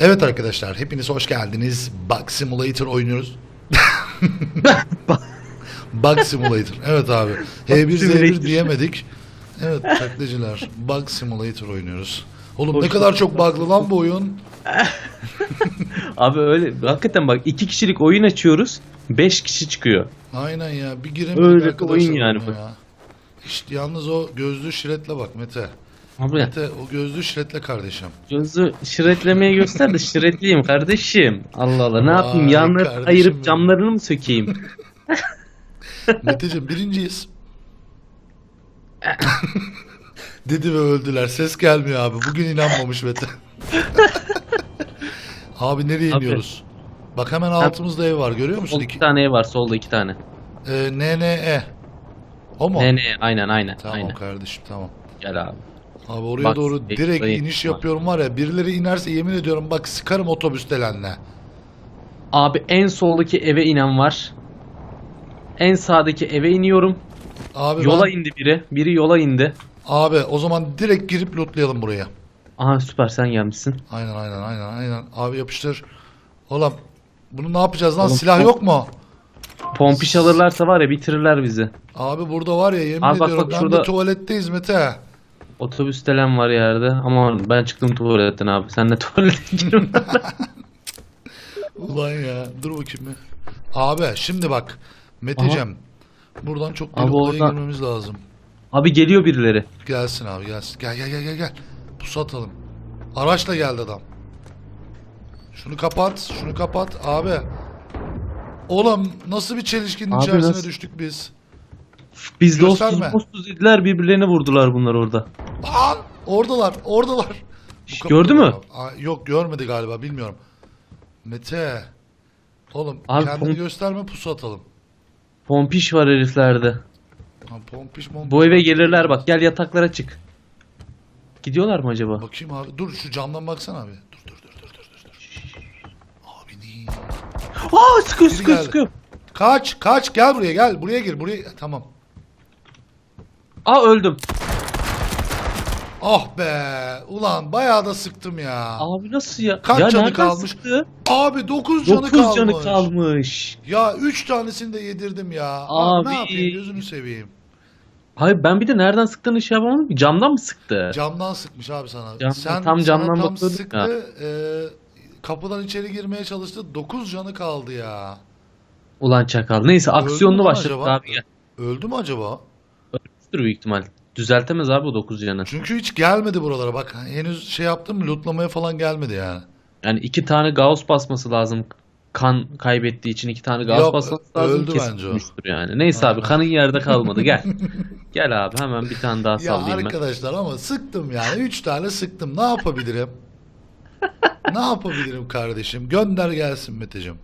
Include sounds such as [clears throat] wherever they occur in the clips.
Evet arkadaşlar hepiniz hoş geldiniz. Bug Simulator oynuyoruz. [laughs] Bug Simulator. Evet abi. H1Z1 Simulator. diyemedik. Evet taklacılar. Bug Simulator oynuyoruz. Oğlum ne Hoş kadar çok bug'lı lan bu oyun. [laughs] Abi öyle hakikaten bak iki kişilik oyun açıyoruz. Beş kişi çıkıyor. Aynen ya. Bir giremedik Öyle bir arkadaşlar oyun yani buna bu. ya. İşte yalnız o gözlü şiretle bak Mete. Abi Mete o gözlü şiretle kardeşim. gözü şiretlemeye göster de şiretliyim kardeşim. Allah Allah ne yapayım Vay yanları kardeşim ayırıp benim. camlarını mı sökeyim? [laughs] Meteciğim birinciyiz. [laughs] Dedi ve öldüler. Ses gelmiyor abi. Bugün inanmamış Mete. [laughs] abi nereye Abi. iniyoruz? Bak hemen altımızda ev var görüyor musun? Solda İki, iki tane ev var solda iki tane. e, NNE. O mu? Ne ne aynen aynen Tamam aynen. kardeşim tamam. Gel abi. Abi oraya Bak, doğru e, direkt burayı- iniş yapıyorum var ya. Birileri inerse yemin ediyorum bak sıkarım otobüs delenle. Abi en soldaki eve inen var. En sağdaki eve iniyorum. Abi Yola ben- indi biri. Biri yola indi. Abi o zaman direkt girip lootlayalım buraya. Aha süper sen gelmişsin. Aynen aynen aynen aynen. Abi yapıştır. Oğlum bunu ne yapacağız lan? Oğlum, Silah pom- yok mu? Pompiş alırlarsa var ya bitirirler bizi. Abi burada var ya yemin Abi bak, ediyorum bak ben şurada- de tuvaletteyiz Mete. Otobüs delen var yerde ama ben çıktım tuvaletten abi. Sen de [laughs] tuvalete girme. Ulan ya dur bakayım bir. Abi şimdi bak Meteciğim. Buradan çok bir Abi odaya orada- girmemiz lazım. abi geliyor birileri. Gelsin abi gelsin. Gel gel gel gel gel. Pusu atalım. Araçla geldi adam. Şunu kapat, şunu kapat abi. Oğlum nasıl bir çelişkinin Abi içerisine nasıl- düştük biz? Biz Gösterme. dostuz dostuz dediler birbirlerine vurdular bunlar orada. Lan oradalar, oradalar. Şş, gördü mü? Aa, yok görmedi galiba bilmiyorum. Mete. Oğlum Abi, kendini pom- gösterme pusu atalım. Pompiş var heriflerde. Lan pompiş pompiş. Bu eve gelirler bak gel yataklara çık. Gidiyorlar mı acaba? Bakayım abi. Dur şu camdan baksana abi. Dur dur dur dur dur dur. dur. Abi değil. Aa sıkıyor Biri sıkıyor geldi. sıkıyor. Kaç kaç gel buraya gel. Buraya gir buraya. Tamam. Aa öldüm. Ah be. Ulan bayağı da sıktım ya. Abi nasıl ya? Kaç ya canı nereden kalmış? sıktı? Abi 9 canı 9 kalmış. canı kalmış. Ya 3 tanesini de yedirdim ya. Abi. Ne yapayım gözünü seveyim. Hayır ben bir de nereden sıktığını şey yapamadım. ki. Camdan mı sıktı? Camdan sıkmış abi sana. Camdan- Sen tam sana camdan tam bakıyorduk sıktı. ya. e, kapıdan içeri girmeye çalıştı. 9 canı kaldı ya. Ulan çakal. Neyse mü aksiyonlu lan başladık acaba? abi. Öldü mü acaba? Ölmüştür büyük ihtimal. Düzeltemez abi o 9 canı. Çünkü hiç gelmedi buralara. Bak henüz şey yaptım lootlamaya falan gelmedi yani. Yani iki tane Gauss basması lazım. Kan kaybettiği için iki tane Gauss Yok, basması lazım. öldü kesin bence o. yani. Neyse abi Aynen. kanın yerde kalmadı. Gel. [laughs] Gel abi hemen bir tane daha Ya sallayayım ben. arkadaşlar ama sıktım yani. 3 tane sıktım. Ne yapabilirim? [laughs] ne yapabilirim kardeşim? Gönder gelsin Meteciğim.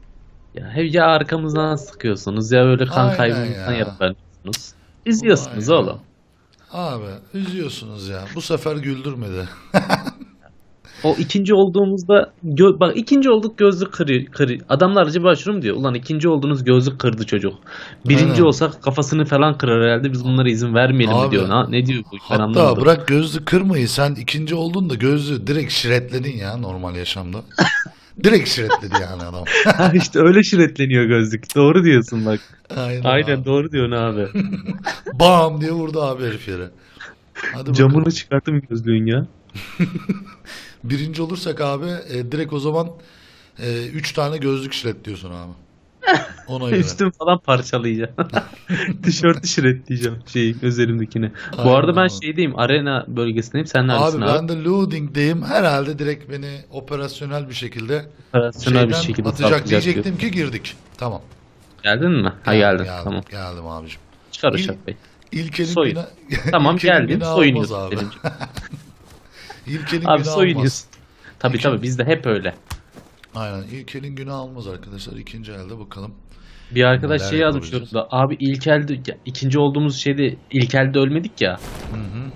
Ya, hep ya arkamızdan sıkıyorsunuz ya öyle kan Aynen kaybımızdan ya. yapıyorsunuz. İzliyorsunuz Vay be. oğlum. Abi üzüyorsunuz ya. Bu sefer güldürmedi. [laughs] O ikinci olduğumuzda gö- bak ikinci olduk gözlük kırı, kırı. Adamlar acaba şunu mu diyor? Ulan ikinci oldunuz gözlük kırdı çocuk. Birinci Aynen. olsak kafasını falan kırar herhalde biz bunlara izin vermeyelim Abi, mi diyor. Ha, ne diyor bu? Ben Hatta anlamadım. bırak gözlü kırmayı. Sen ikinci oldun da gözlü direkt şiretledin ya normal yaşamda. [laughs] direkt şiretledi yani adam. [laughs] Ha işte öyle şiretleniyor gözlük. Doğru diyorsun bak. Aynen, Aynen abi. doğru diyorsun abi. [laughs] Bam diye vurdu abi herif yere. Hadi Camını bakalım. çıkarttım gözlüğün ya. [laughs] Birinci olursak abi e, direkt o zaman 3 tane gözlük şiretliyorsun abi. Ona göre. Üstüm falan parçalayacağım. [laughs] Tişörtü şiretleyeceğim şeyi üzerimdekini. Bu Aynen arada ben abi. şeydeyim arena bölgesindeyim. Sen neredesin Abi abi? ben de loading'deyim. Herhalde direkt beni operasyonel bir şekilde Operasyonel bir şekilde atacak sallayacak diyor. diyecektim ki girdik. Tamam. Geldin mi? Ha Geldim, geldin. Geldim, Tamam. geldim abicim. Çıkar İl- şapkayı. İlkenin Soyun. günah... [laughs] Tamam İlkenin günahı Soyunuyorsun. abi. [laughs] İlkenin Abi soyunuyorsun. Tabii tabii bizde hep öyle. Aynen. İlkenin günahı olmaz arkadaşlar. İkinci elde bakalım. Bir arkadaş Neler şey yazmış yapabileceğiz? yorumda. Abi ilk elde ya, ikinci olduğumuz şeyde ilk elde ölmedik ya. Hı hı.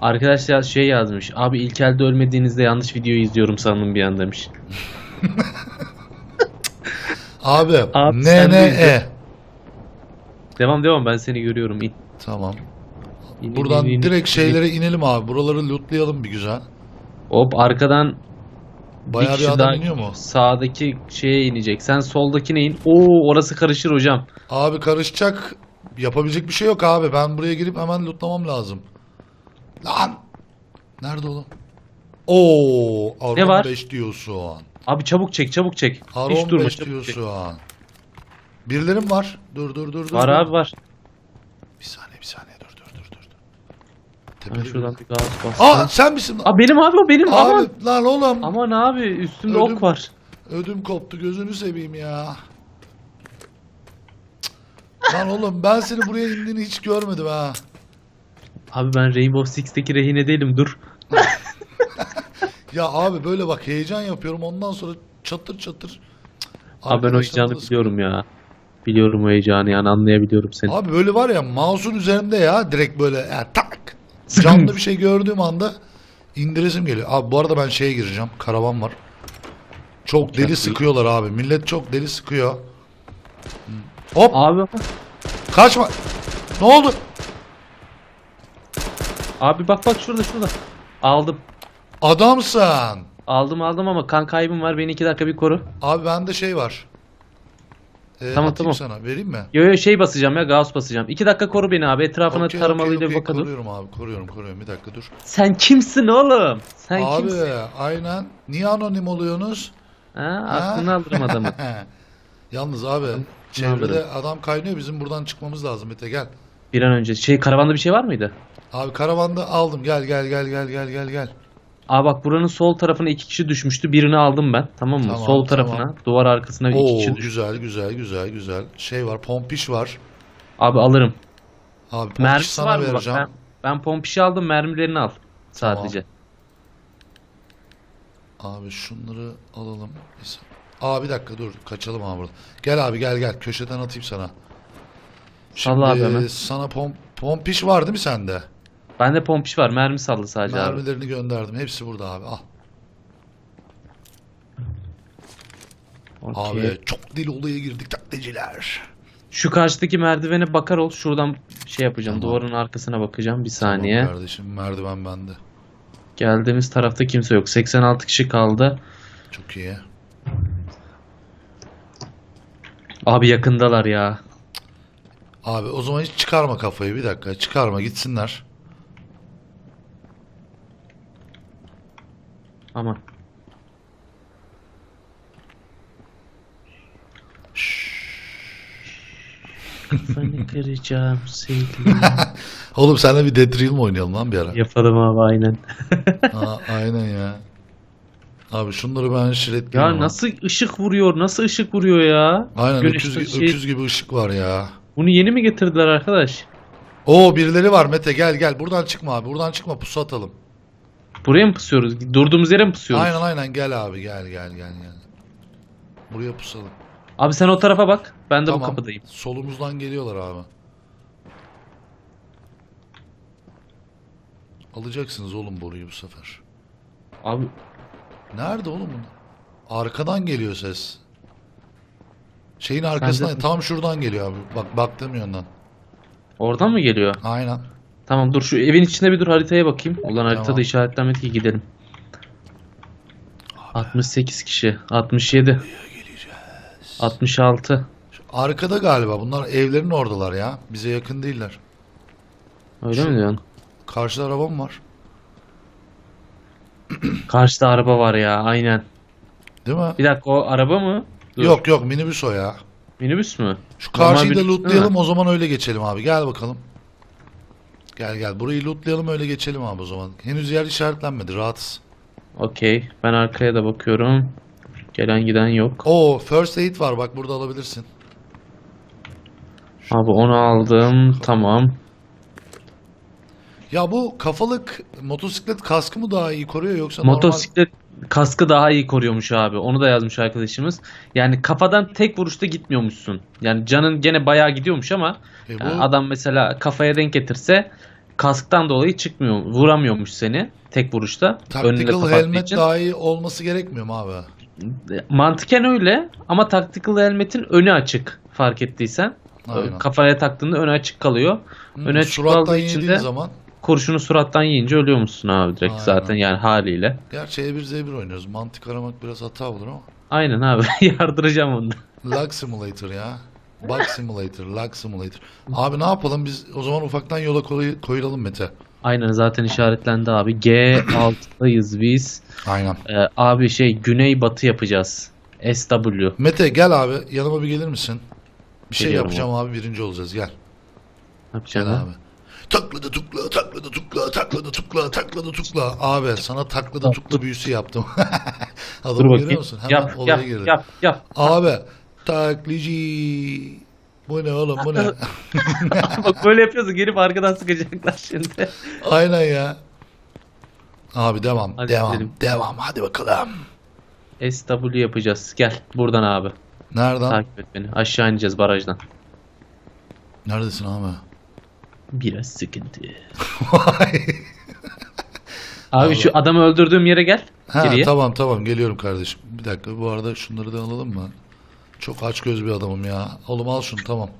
Arkadaş ya şey yazmış. Abi ilk elde ölmediğinizde yanlış videoyu izliyorum sandım bir an demiş. [laughs] Abi, Abi sen NNE. Devam devam ben seni görüyorum. İn, Tamam. in, Buradan in, in, in. direkt şeylere inelim abi. Buraları lootlayalım bir güzel. Hop arkadan Bayağı bir, kişi adam daha iniyor mu? Sağdaki şeye inecek. Sen soldakine in. Oo orası karışır hocam. Abi karışacak. Yapabilecek bir şey yok abi. Ben buraya girip hemen lootlamam lazım. Lan! Nerede oğlum? Oo, Aron Ne var? 5 diyorsun. Abi çabuk çek çabuk çek. Hiç durma 5 çabuk çek. diyorsun. Birilerim var. Dur dur dur dur. Var abi var. Bir saniye bir saniye dur dur dur dur. Ben şuradan gaz bastım. Aa sen misin? Aa benim abi o benim aman. Abi lan oğlum. Aman abi üstümde Ödüm- ok var. Ödüm koptu gözünü seveyim ya. Cık. Lan oğlum ben seni buraya indiğini hiç görmedim ha. Abi ben Rainbow Six'teki rehine değilim dur. Ya abi böyle bak heyecan yapıyorum ondan sonra çatır çatır. Cık. Abi ben o heyecanı da biliyorum ya. Biliyorum o heyecanı yani anlayabiliyorum seni. Abi böyle var ya mouse'un üzerinde ya direkt böyle ya, tak. Canlı bir şey gördüğüm anda indiresim geliyor. Abi bu arada ben şeye gireceğim. Karavan var. Çok deli sıkıyorlar abi. Millet çok deli sıkıyor. Hop Abi kaçma. Ne oldu? abi bak bak şurada şurada. Aldım. Adamsın. Aldım aldım ama kan kaybım var. Beni iki dakika bir koru. Abi bende şey var. Ee, Tamam, tamam. sana. Vereyim mi? Yo yo şey basacağım ya Gauss basacağım. İki dakika koru beni abi. Etrafına Okey, taramalıyla okey, bir okey. bakalım. Koruyorum abi. Koruyorum koruyorum. Bir dakika dur. Sen kimsin oğlum? Sen abi kimsin? aynen. Niye anonim oluyorsunuz? Ha, aklını alırım adamı. [laughs] Yalnız abi alırım. çevrede adam kaynıyor. Bizim buradan çıkmamız lazım. Mete gel. Bir an önce. Şey karavanda bir şey var mıydı? Abi karavanda aldım. Gel gel gel gel gel gel gel. Aa bak buranın sol tarafına iki kişi düşmüştü. Birini aldım ben. Tamam mı? Tamam, sol tamam. tarafına. Duvar arkasına iki kişi Oo düştü. güzel güzel güzel güzel. Şey var pompiş var. Abi alırım. Abi pompiş Mermisi sana var mı bak? vereceğim. Ben, ben pompişi aldım. Mermilerini al. Sadece. Abi şunları alalım. Aa bir dakika dur kaçalım abi burada. Gel abi gel gel köşeden atayım sana. Şimdi hemen. sana pom pompiş var değil mi sende? Bende pompiş var. Mermi sallı sadece abi. Mermilerini gönderdim. Hepsi burada abi. Al. Okey. Abi çok deli olaya girdik taklitciler. Şu karşıdaki merdivene bakar ol. Şuradan şey yapacağım. Tamam. Duvarın arkasına bakacağım. Bir saniye. Tamam kardeşim merdiven bende. Geldiğimiz tarafta kimse yok. 86 kişi kaldı. Çok iyi. Abi yakındalar ya. Abi o zaman hiç çıkarma kafayı bir dakika. Çıkarma gitsinler. Aman. Kafanı kıracağım sevgilim. [laughs] Oğlum seninle bir Dead Real mi oynayalım lan bir ara? Yapalım abi aynen. [laughs] Aa, aynen ya. Abi şunları ben şiretleyeyim. Ya ama. nasıl ışık vuruyor? Nasıl ışık vuruyor ya? Aynen Güneş öküz, şey- öküz gibi ışık var ya. Bunu yeni mi getirdiler arkadaş? Oo birileri var Mete gel gel. Buradan çıkma abi. Buradan çıkma pusu atalım. Buraya mı pusuyoruz? Durduğumuz yere mi pusuyoruz? Aynen aynen gel abi gel gel gel gel. Buraya pusalım. Abi sen o tarafa bak. Ben de bu Tamam. kapıdayım. Solumuzdan geliyorlar abi. Alacaksınız oğlum boruyu bu sefer. Abi Nerede oğlum bunlar? Arkadan geliyor ses. Şeyin arkasından tam şuradan geliyor abi. Bak baktığım yönden. oradan mı geliyor? Aynen. Tamam dur şu evin içinde bir dur haritaya bakayım. Ulan haritada Tamam. işaretlenmedi ki gidelim. 68 kişi. 67. 66. Şu Arkada galiba. Bunlar evlerin oradalar ya. Bize yakın değiller. Öyle Şu- mi diyorsun? Karşıda araba mı var? [clears throat] Karşıda araba var ya aynen. Değil mi? Bir dakika o araba mı? Dur. Yok yok minibüs o ya. Minibüs mü? Şu Normal karşıyı da lootlayalım o zaman öyle geçelim abi. Gel bakalım. Gel gel. Burayı lootlayalım öyle geçelim abi o zaman. Henüz yer işaretlenmedi. Rahatız. Okey. Ben arkaya da bakıyorum. Gelen giden yok. Oo first aid var bak burada alabilirsin. Abi onu aldım. Tamam. Ya bu kafalık motosiklet kaskı mı daha iyi koruyor yoksa normal? Motosiklet kaskı daha iyi koruyormuş abi. Onu da yazmış arkadaşımız. Yani kafadan tek vuruşta gitmiyormuşsun. Yani canın gene bayağı gidiyormuş ama E bu yani adam mesela kafaya denk getirse kasktan dolayı çıkmıyor, vuramıyormuş seni tek vuruşta. Tactical helmet için. daha iyi olması gerekmiyor mu abi? Mantıken öyle ama tactical helmet'in önü açık fark ettiysen. Aynen. Kafaya taktığında önü açık kalıyor. Hı, öne açık kaldığı için de- zaman kurşunu surattan yiyince ölüyormuşsun abi direkt Aynen. zaten yani haliyle. Gerçi E1 Z1 oynuyoruz. Mantık aramak biraz hata olur ama. Aynen abi [laughs] yardıracağım onu. da. Lag Simulator ya. Bug Simulator, Lag Simulator. Abi ne yapalım biz o zaman ufaktan yola koy- koyulalım Mete. Aynen zaten işaretlendi abi. G6'dayız biz. Aynen. Ee, abi şey güney batı yapacağız. SW. Mete gel abi yanıma bir gelir misin? Bir şey Geliyorum yapacağım abi birinci olacağız gel. Yapacaksın Gel ha? abi. Takladı tukla, takladı tukla, takladı tukla, takladı tukla. Abi sana takladı tukla büyüsü yaptım. [laughs] Dur Adamı görüyor bakayım. musun? Hemen Yap olaya yap, girdi. yap yap Abi taklici. Bu ne oğlum bu ne? [laughs] [laughs] Bak böyle yapıyorsun gelip arkadan sıkacaklar şimdi. Aynen ya. Abi devam, Hadi devam, gidelim. devam. Hadi bakalım. SW yapacağız. Gel buradan abi. Nereden? Takip et beni. Aşağı ineceğiz barajdan. Neredesin abi? Biraz sıkıntı. [laughs] Vay. Abi şu adamı öldürdüğüm yere gel. ha, Geriye. tamam tamam geliyorum kardeşim. Bir dakika bu arada şunları da alalım mı? Çok aç göz bir adamım ya. Oğlum al şunu tamam.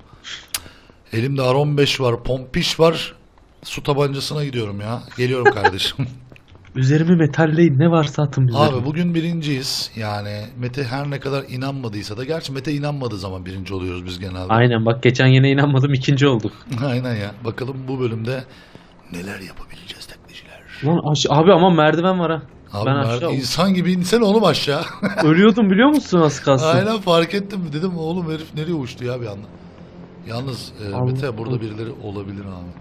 Elimde R15 var, pompiş var. Su tabancasına gidiyorum ya. Geliyorum kardeşim. [laughs] Üzerimi metalleyin ne varsa atın üzerime. Abi bugün birinciyiz. Yani Mete her ne kadar inanmadıysa da gerçi Mete inanmadığı zaman birinci oluyoruz biz genelde. Aynen bak geçen yine inanmadım ikinci olduk. [laughs] Aynen ya. Bakalım bu bölümde neler yapabileceğiz taklitçiler. Lan aş- abi ama merdiven var ha. Abi ben mer- aşağı insan gibi insene oğlum aşağı. [laughs] ölüyordum biliyor musun az kalsın. Aynen fark ettim. Dedim oğlum herif nereye uçtu ya bir anda. Yalnız e, Allah Mete burada Allah. birileri olabilir abi.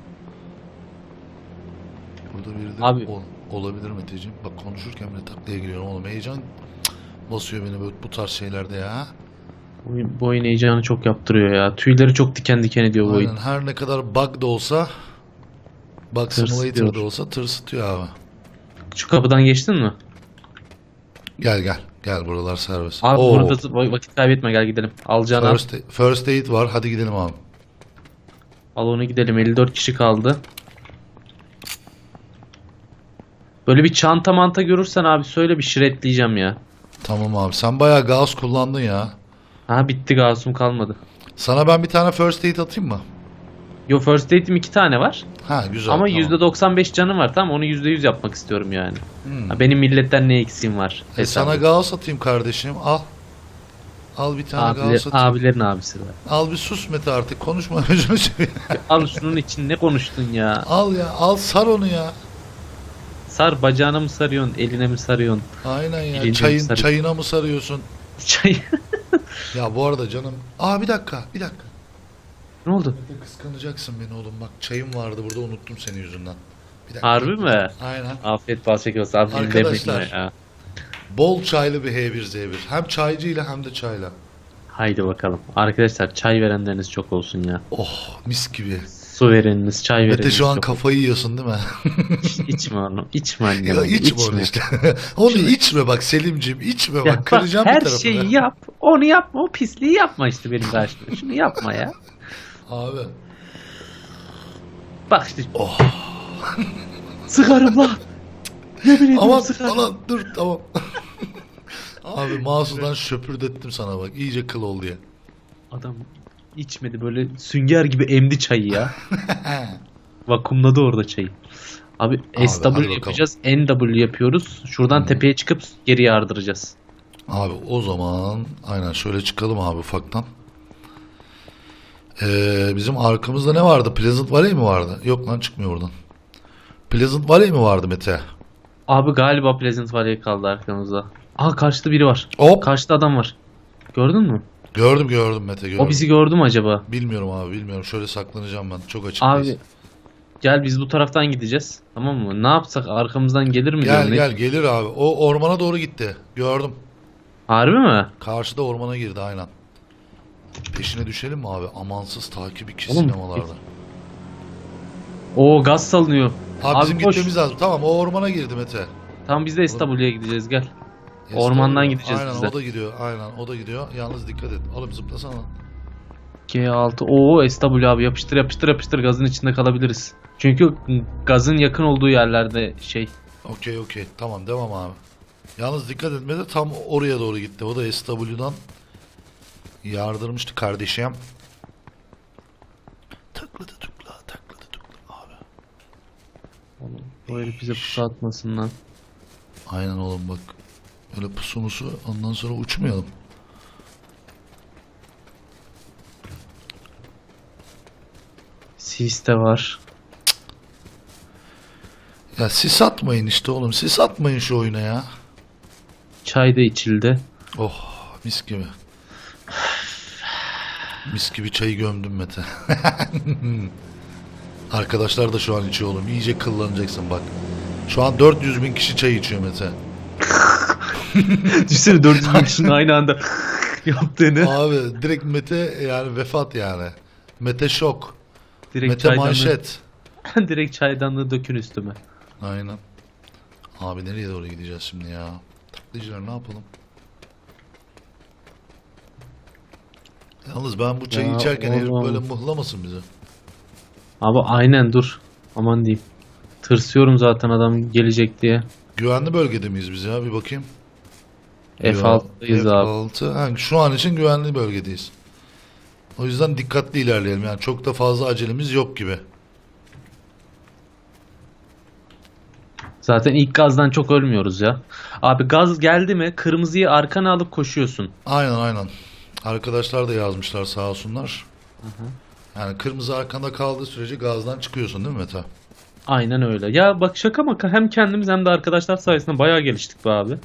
Burada birileri Abi. ol- olabilir Meteciğim. Bak konuşurken bile taklaya giriyorum oğlum. Heyecan basıyor beni böyle bu tarz şeylerde ya. Bu oyun, bu oyun heyecanı çok yaptırıyor ya. Tüyleri çok diken diken ediyor bu oyun. Aynen her ne kadar bug da olsa Bug. Simulator da olsa tırsıtıyor abi. Şu kapıdan geçtin mi? Gel gel. Gel buralar serbest. Abi Oo, burada vakit kaybetme gel gidelim. Alacağını al. first, first aid var. Hadi gidelim abi. Al onu gidelim. 54 kişi kaldı. Böyle bir çanta manta görürsen abi söyle bir şiretleyeceğim ya. Tamam abi. Sen bayağı gaz kullandın ya. Ha bitti gazım kalmadı. Sana ben bir tane first aid atayım mı? Yo first aid'im iki tane var. Ha güzel. Ama tamam. %95 canım var tamam onu %100 yapmak istiyorum yani. Hmm. Ha, benim milletten ne eksiğim var? E sana gaz atayım kardeşim. Al. Al bir tane Abiler, gaz atayım. abilerin abisi var. Al bir sus Mete artık. Konuşma. [laughs] Al şunun için ne konuştun ya? Al ya. Al sar onu ya. Sar bacağına mı sarıyorsun, eline mi sarıyorsun? Aynen ya. Çayın, sarı- çayına mı sarıyorsun? Çay. Ya bu arada canım. Aa bir dakika. Bir dakika. ne oldu? Mete kıskanacaksın beni oğlum. Bak çayım vardı burada unuttum senin yüzünden. Bir dakika. Harbi mi? Aynen. Afiyet bal şeker olsun. Abi benim Arkadaşlar. ya. Bol çaylı bir H1Z1. Hem çaycıyla hem de çayla. Haydi bakalım. Arkadaşlar çay verenleriniz çok olsun ya. Oh mis gibi. Su vereniniz, çay vereniniz Mete şu an kafayı yiyorsun değil mi? İçme onu. İçme annem. [laughs] ya onu, içme [laughs] onu işte. onu içme bak Selimciğim içme Ya bak bak, kıracağım her bir tarafını. şeyi yap. Onu yapma. O pisliği yapma işte benim karşımda. Şunu yapma ya. Abi. Bak işte. Oh. [laughs] Sıkarım lan. Yemin ediyorum Aman sıkarım. aman dur tamam. Abi mouse'dan şöpürdettim sana bak. iyice kıl oldu ya. Adam içmedi böyle sünger gibi emdi çayı ya. [laughs] Vakumladı orada çayı. Abi, hadi SW yapacağız. NW yapıyoruz. Şuradan tepeye çıkıp geri yardıracağız. Abi o zaman aynen şöyle çıkalım abi ufaktan. Ee, bizim arkamızda ne vardı? Pleasant Valley mi vardı? Yok lan çıkmıyor oradan. Pleasant Valley mi vardı Mete? Abi galiba Pleasant Valley kaldı arkamızda. Aa karşıda biri var. Hop. Karşıda adam var. Gördün mü? Gördüm gördüm Mete gördüm. O bizi gördü mü acaba? Bilmiyorum abi bilmiyorum. Şöyle saklanacağım ben. Çok Abi açıktayız. gel biz bu taraftan gideceğiz. Tamam mı? Ne yapsak arkamızdan gelir mi? Gel diyorum. Ne- gel gelir abi. O ormana doğru gitti. Gördüm. Harbi mi? Karşıda ormana girdi aynen. Peşine düşelim mi abi? Amansız takip iki Oğlum, sinemalarda. Oo gaz salınıyor. Abi, Abi bizim koş. gitmemiz lazım. Tamam o ormana girdi Mete. Tamam biz de İstanbul'a gideceğiz gel. Ormandan gideceğiz Aynen biz de. o da gidiyor. Aynen o da gidiyor. Yalnız dikkat et. Oğlum zıplasana. G6. Oo SW abi yapıştır yapıştır yapıştır gazın içinde kalabiliriz. Çünkü gazın yakın olduğu yerlerde şey. Okey okey. Tamam devam abi. Yalnız dikkat etme de tam oraya doğru gitti. O da SW'dan yardırmıştı kardeşim. Tıkladı tıkla tıkladı tıkla abi. O herif bize pusu atmasın lan. Aynen oğlum bak. Öyle pusu musu ondan sonra uçmayalım. Sis de var. Ya sis atmayın işte oğlum. Sis atmayın şu oyuna ya. Çay da içildi. Oh mis gibi. Mis gibi çayı gömdüm Mete. [laughs] Arkadaşlar da şu an içiyor oğlum. İyice kıllanacaksın bak. Şu an 400 bin kişi çay içiyor Mete. [laughs] Düşünsene 400 bin [laughs] kişinin aynı anda yaptığını. Abi direkt Mete yani vefat yani. Mete şok. Direkt Mete çaydanlığı, manşet. [laughs] direkt çaydanlığı dökün üstüme. Aynen. Abi nereye doğru gideceğiz şimdi ya? Taklitçiler ne yapalım? Yalnız ben bu çayı Ya içerken herif oğlum. böyle mıhlamasın bize. Abi aynen dur. Aman diyeyim. Tırsıyorum zaten adam gelecek diye. Güvenli bölgede miyiz biz ya? Bir bakayım. F6'dayız abi. F6. Ha, şu an için güvenli bölgedeyiz. O yüzden dikkatli ilerleyelim. Yani çok da fazla acelemiz yok gibi. Zaten ilk gazdan çok ölmüyoruz ya. Abi gaz geldi mi kırmızıyı arkana alıp koşuyorsun. Aynen aynen. Arkadaşlar da yazmışlar sağ olsunlar. Yani kırmızı arkanda kaldığı sürece gazdan çıkıyorsun değil mi Mete? Aynen öyle. Ya bak şaka maka hem kendimiz hem de arkadaşlar sayesinde bayağı geliştik be abi.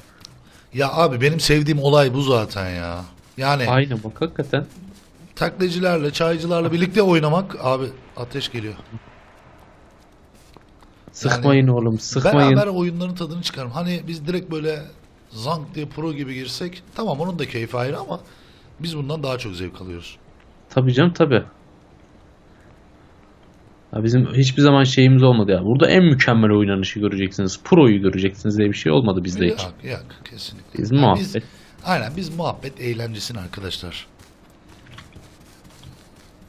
Ya abi benim sevdiğim olay bu zaten ya. Yani Aynen bak hakikaten. taklacılarla, çaycılarla birlikte oynamak abi ateş geliyor. Sıkmayın oğlum sıkmayın. Beraber oyunların tadını çıkarım. Hani biz direkt böyle zank diye pro gibi girsek tamam onun da keyfi ayrı ama biz bundan daha çok zevk alıyoruz. Tabii canım tabii. Ya bizim hiçbir zaman şeyimiz olmadı ya. Burada en mükemmel oynanışı göreceksiniz. Pro'yu göreceksiniz diye bir şey olmadı bizde hiç. Yok, yok kesinlikle. Biz Yani muhabbet. aynen biz muhabbet eğlencesini arkadaşlar.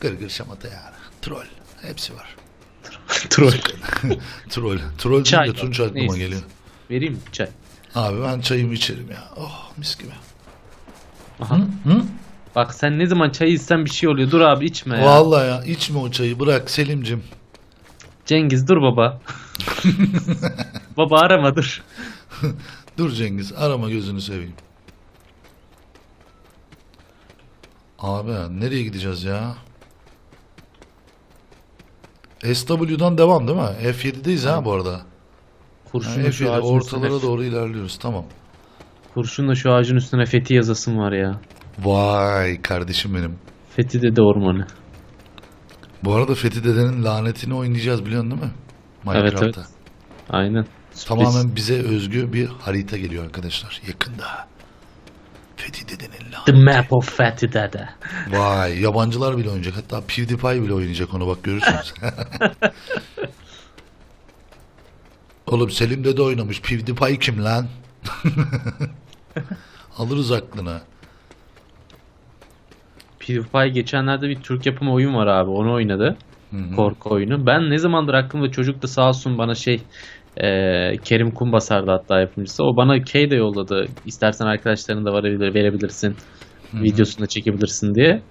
Gırgır şamata yani. Troll. Hepsi var. [laughs] [laughs] Troll. Troll. Troll Çay deyince Tunç aklıma neyse. geliyor. Vereyim mi çay? Abi ben çayımı içerim ya. Oh mis gibi. Aha. Hı? Bak sen ne zaman çay içsen bir şey oluyor. Dur abi içme ya. Vallahi ya içme o çayı bırak Selimcim. Cengiz dur baba. [laughs] baba arama dur. [laughs] Dur Cengiz arama gözünü seveyim. Abi nereye gideceğiz ya? SW'dan devam değil mi? F7'deyiz ha bu arada. Ha, Kurşunla şu F7 ağacın ortalara doğru ilerliyoruz tamam. kurşunla şu ağacın üstüne Fethi yazasım var ya. Vay kardeşim benim. Fethi Dede Ormanı. Bu arada Fethi Dede'nin lanetini oynayacağız biliyorsun değil mi? Evet, Minecraft'ta. evet. Aynen. Sürpriz. Tamamen bize özgü bir harita geliyor arkadaşlar yakında. Fethi Dede'nin laneti. The Map of Fethi Dede. Vay yabancılar bile oynayacak. Hatta PewDiePie bile oynayacak onu bak görürsünüz. [laughs] Oğlum Selim Dede oynamış. PewDiePie kim lan? [laughs] Alırız aklına. PewDiePie geçenlerde bir Türk yapımı oyun var abi. Onu oynadı. Korku oyunu. Ben ne zamandır aklımda çocuk da sağ olsun bana şey e, Kerim Kumbasar'dı hatta yapımcısı. O bana key de yolladı. İstersen arkadaşlarına da verebilir, verebilirsin. Videosunu da çekebilirsin diye.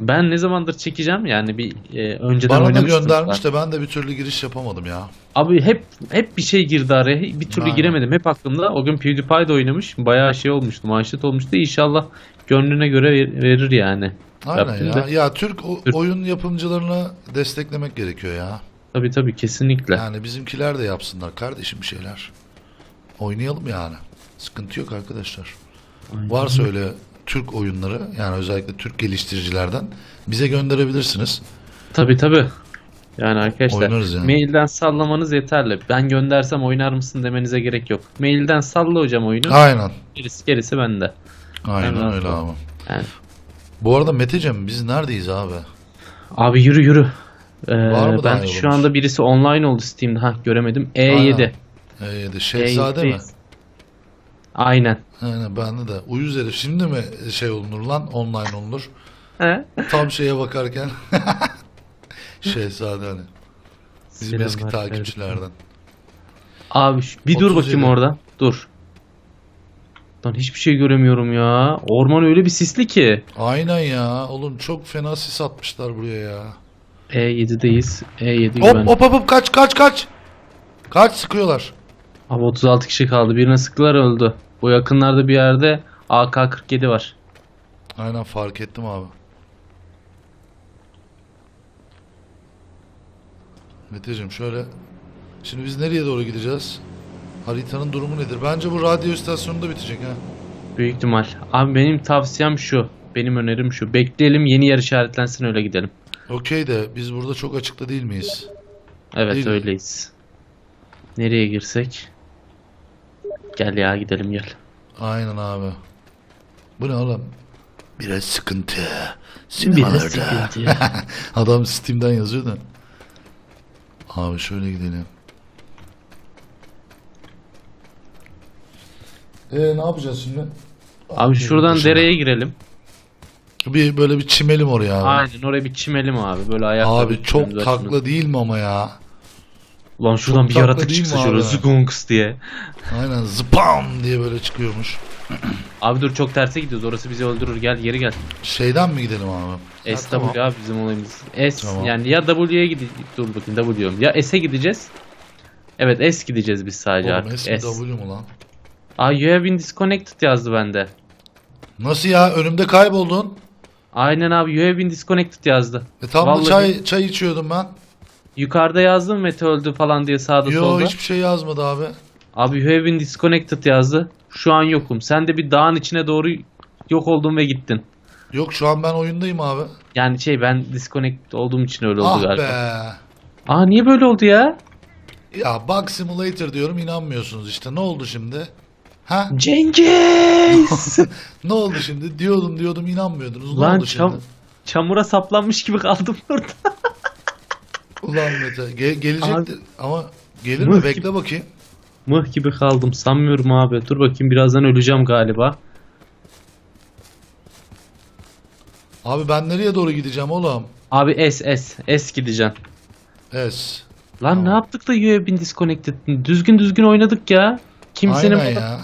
Ben ne zamandır çekeceğim yani bir e, önceden Bana da oynamıştım. göndermiş de ben de bir türlü giriş yapamadım ya. Abi hep hep bir şey girdi araya. Bir türlü Aynen. giremedim. Hep aklımda. O gün PewDiePie de oynamış. Bayağı şey olmuştu. Manşet olmuştu. İnşallah gönlüne göre ver- verir yani. Aynen Yaptım ya. da. Ya Türk o- Türk. oyun yapımcılarını desteklemek gerekiyor ya. Tabii tabii kesinlikle. Yani bizimkiler de yapsınlar kardeşim bir şeyler. Oynayalım yani. Sıkıntı yok arkadaşlar. Aynen. Varsa öyle Türk oyunları yani özellikle Türk geliştiricilerden bize gönderebilirsiniz. Tabii tabii. Yani arkadaşlar Oynarız yani. mailden sallamanız yeterli. Ben göndersem oynar mısın demenize gerek yok. Mailden salla hocam oyunu. Aynen. Gerisi, gerisi bende. Aynen Hemen öyle abi. Yani. Bu arada Meteciğim biz neredeyiz abi? Abi yürü yürü. Ee, Var mı ben şu anda birisi online oldu Steam'de. Ha göremedim. E7. Aynen. Ee, Şehzade mi? E7'deyiz. Aynen. Aynen bende de. Uyuz herif şimdi mi şey olunur lan online olunur? He? Tam şeye bakarken. [laughs] Şehzade hani. Bizim eski Selamlar, takipçilerden. Abi şu- bir dur 37. bakayım orada. Dur. Lan hiçbir şey göremiyorum ya. Orman öyle bir sisli ki. Aynen ya. Oğlum çok fena sis atmışlar buraya ya. E7'deyiz. E7 Hop güven. hop hop hop kaç kaç kaç. Kaç sıkıyorlar. Abi 36 kişi kaldı. Birine sıktılar öldü. Bu yakınlarda bir yerde AK-47 var. Aynen fark ettim abi. Meteciğim şöyle. Şimdi biz nereye doğru gideceğiz? Haritanın durumu nedir? Bence bu radyo istasyonunda bitecek ha. Büyük ihtimal. Abi benim tavsiyem şu. Benim önerim şu. Bekleyelim yeni yer işaretlensin öyle gidelim. Okey de biz burada çok açıkta değil miyiz? Evet Değil mi? öyleyiz. Nereye girsek? Gel ya gidelim gel. Aynen abi. Bu ne oğlum? Biraz sıkıntı. Biraz Sinemalarda. sıkıntı. [laughs] Adam Steam'den yazıyor da. Abi şöyle gidelim. Ee ne yapacağız şimdi? Abi şuradan Dışarı. dereye girelim. Bir böyle bir çimelim oraya abi. Aynen oraya bir çimelim abi. Böyle ayakları Abi çok takla değil mi ama ya? Lan şuradan Çok bir tatlı yaratık değil mi çıksa şöyle abi? diye. Aynen zıpam diye böyle çıkıyormuş. [clears throat] Abi dur çok terse gidiyoruz. Orası bizi öldürür. Gel geri gel. Şeyden mi gidelim abi? Ha, S tamam. W abi bizim olayımız. S Tamam. yani ya W'ye gideceğiz. Dur bakayım W diyorum. Ya S'e gideceğiz. Evet S gideceğiz biz sadece Oğlum artık. S S. mi W mu lan? Aa you have been disconnected yazdı bende. Nasıl ya? Önümde kayboldun. Aynen abi you have been disconnected yazdı. E tam da Vallahi- çay çay içiyordum ben. Yukarıda yazdım Mete öldü falan diye sağda Yo solda. hiçbir şey yazmadı abi. Abi you have been disconnected yazdı. Şu an yokum. Sen de bir dağın içine doğru yok oldun ve gittin. Yok şu an ben oyundayım abi. Yani şey ben disconnect olduğum için öyle oldu ah galiba. be. Aa niye böyle oldu ya? Ya Bug Simulator diyorum inanmıyorsunuz işte. Ne oldu şimdi? Ha? [laughs] Cengiz! Ne oldu şimdi? Diyordum diyordum inanmıyordunuz. Ne Lan oldu çam- şimdi? çamura saplanmış gibi kaldım burada. [laughs] Mete ge- gelecekti Abi- ama gelir mi? Bekle bakayım. Mıh gibi kaldım sanmıyorum abi. Dur bakayım birazdan öleceğim galiba. Abi ben nereye doğru gideceğim oğlum? Abi S S S gideceksin. Es. Lan Tamam. ne yaptık da been disconnected? Düzgün düzgün oynadık ya. Kimsenin Aynen ya.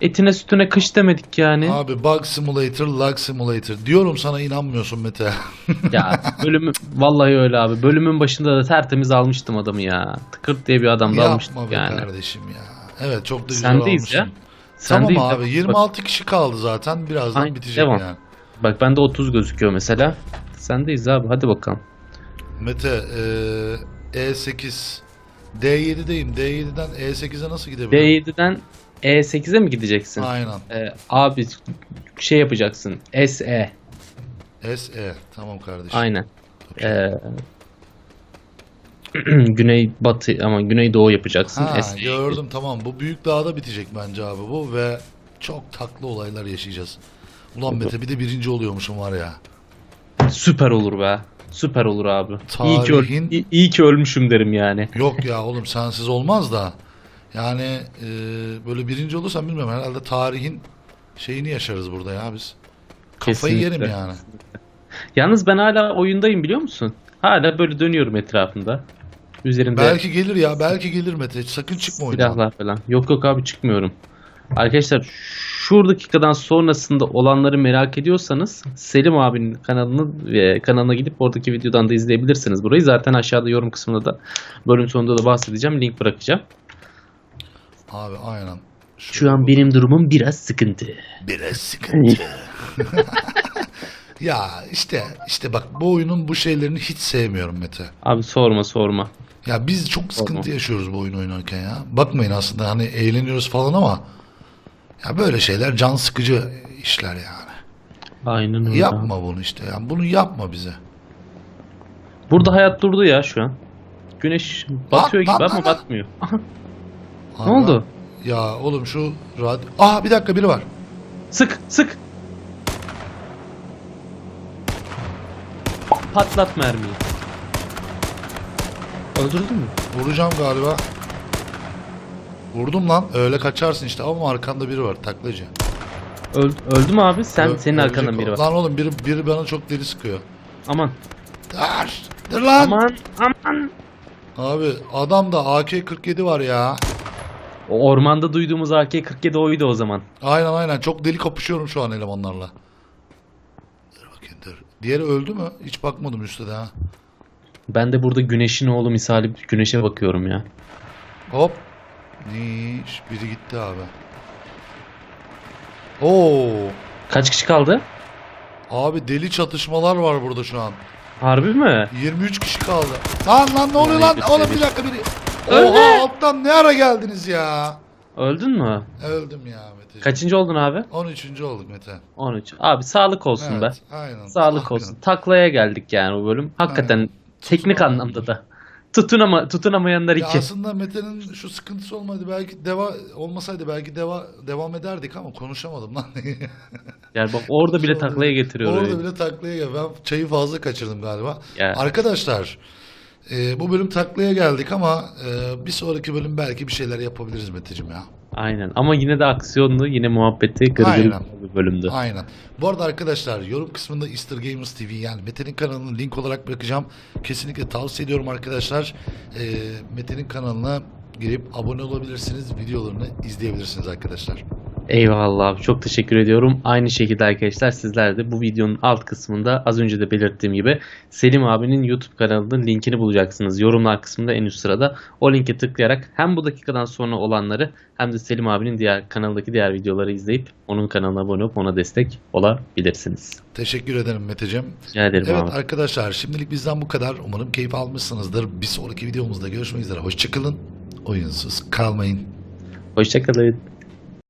Etine sütüne kış demedik yani. Abi Bug Simulator, Lag Simulator. Diyorum sana inanmıyorsun Mete. [laughs] Ya bölümü vallahi öyle abi. Bölümün başında da tertemiz almıştım adamı ya. Tıkırt diye bir adam da almıştık Yapma be yani. kardeşim ya. Evet çok da güzel Sendeyiz ya. almışsın. Sendeyiz tamam ya. abi Bak- 26 kişi kaldı zaten. Birazdan Aynen, bitecek devam. yani. Bak bende 30 gözüküyor mesela. Sendeyiz abi hadi bakalım. Mete eee, E8 D7'deyim. D7'den E8'e nasıl gidebilirim? D7'den E8'e mi gideceksin? Aynen. Ee, abi şey yapacaksın. SE. SE. Tamam kardeşim. Aynen. Okey. Ee, [clears throat] güney batı ama güney doğu yapacaksın. Ha, SE. gördüm tamam. Bu büyük dağda bitecek bence abi bu ve çok taklı olaylar yaşayacağız. Ulan Mete bir de birinci oluyormuşum var ya. Süper olur be. Süper olur abi. İyi ki, Tarihin- iyi, iyi ki ölmüşüm derim yani. Yok ya oğlum sensiz olmaz da. Yani e, böyle birinci olursam bilmiyorum herhalde tarihin şeyini yaşarız burada ya biz. Kafayı Kesinlikle. yerim yani. [laughs] Yalnız ben hala oyundayım biliyor musun? Hala böyle dönüyorum etrafında. Üzerimde Belki gelir ya belki gelir Mete. Sakın çıkma oyundan. silahlar falan. Yok yok abi çıkmıyorum. Arkadaşlar şu dakikadan sonrasında olanları merak ediyorsanız Selim abinin kanalını ve kanalına gidip oradaki videodan da izleyebilirsiniz burayı. Zaten aşağıda yorum kısmında da bölüm sonunda da bahsedeceğim. Link bırakacağım. Abi aynen. Şu an benim durumum biraz sıkıntı. Biraz sıkıntı. [laughs] ya işte işte bak bu oyunun bu şeylerini hiç sevmiyorum Mete. Abi sorma sorma. Ya biz çok sıkıntı Tamam. yaşıyoruz bu oyun oynarken ya. Bakmayın aslında hani eğleniyoruz falan ama ya böyle şeyler can sıkıcı işler yani. Aynen öyle. Yapma bunu işte ya. Bunu yapma bize. Burada hayat durdu ya şu an. Güneş batıyor Lan, gibi lan, ama lan. batmıyor. [laughs] Ne oldu? Ya oğlum şu radyo... Aa bir dakika biri var. Sık sık. Patlat mermiyi. Öldürdün mü? Vuracağım galiba. Vurdum lan. Öyle kaçarsın işte ama arkanda biri var taklacı. Öldü, öldü mü abi? Sen Ö- senin ölecek arkandan o. biri var. Lan oğlum biri, biri bana çok deli sıkıyor. Aman. Dur. Dur lan. Aman aman. Abi adamda AK-47 var ya. O ormanda duyduğumuz AK-47 oydu o zaman. Aynen aynen. Çok deli kapışıyorum şu an elemanlarla. Dur bakayım dur. Diğeri öldü mü? Hiç bakmadım üstte de ha. Ben de burada güneşin oğlu misali güneşe bakıyorum ya. Hop. Niş. Biri gitti abi. Oo. Kaç kişi kaldı? Abi deli çatışmalar var burada şu an. Harbi mi? 23 kişi kaldı. Lan lan ne oluyor lan? Be, Oğlum bir dakika biri. Öldü. Oha alttan ne ara geldiniz ya? Öldün mü? Öldüm ya Mete. Kaçıncı oldun abi? 13. olduk Mete. 13. Abi sağlık olsun be. Evet, aynen. Sağlık Aynen. olsun. Taklaya geldik yani bu bölüm. Hakikaten Aynen. teknik Tutunamayan anlamda da. Tutunama, tutunamayanlar Ya iki. aslında Mete'nin şu sıkıntısı olmadı belki deva olmasaydı belki deva devam ederdik ama konuşamadım lan. [laughs] Yani bak orada bile taklaya getiriyor. Orada bile taklaya. Ben çayı fazla kaçırdım galiba. Ya. Arkadaşlar e, bu bölüm taklaya geldik ama e, bir sonraki bölüm belki bir şeyler yapabiliriz Mete'cim ya. Aynen. Ama yine de aksiyonlu, yine muhabbeti gırgır Aynen. bir bölümdü. Aynen. Bu arada arkadaşlar yorum kısmında Easter Gamers TV yani Mete'nin kanalını link olarak bırakacağım. Kesinlikle tavsiye ediyorum arkadaşlar. E, Mete'nin kanalına girip abone olabilirsiniz. Videolarını izleyebilirsiniz arkadaşlar. Eyvallah abi. Çok teşekkür ediyorum. Aynı şekilde arkadaşlar sizler de bu videonun alt kısmında az önce de belirttiğim gibi Selim abinin YouTube kanalının linkini bulacaksınız. Yorumlar kısmında en üst sırada. O linke tıklayarak hem bu dakikadan sonra olanları hem de Selim abinin diğer kanaldaki diğer videoları izleyip onun kanalına abone olup ona destek olabilirsiniz. Teşekkür ederim Mete'cim. Rica ederim Evet abi. arkadaşlar şimdilik bizden bu kadar. Umarım keyif almışsınızdır. Bir sonraki videomuzda görüşmek üzere. Hoşçakalın. Oyunsuz kalmayın. Hoşçakalın.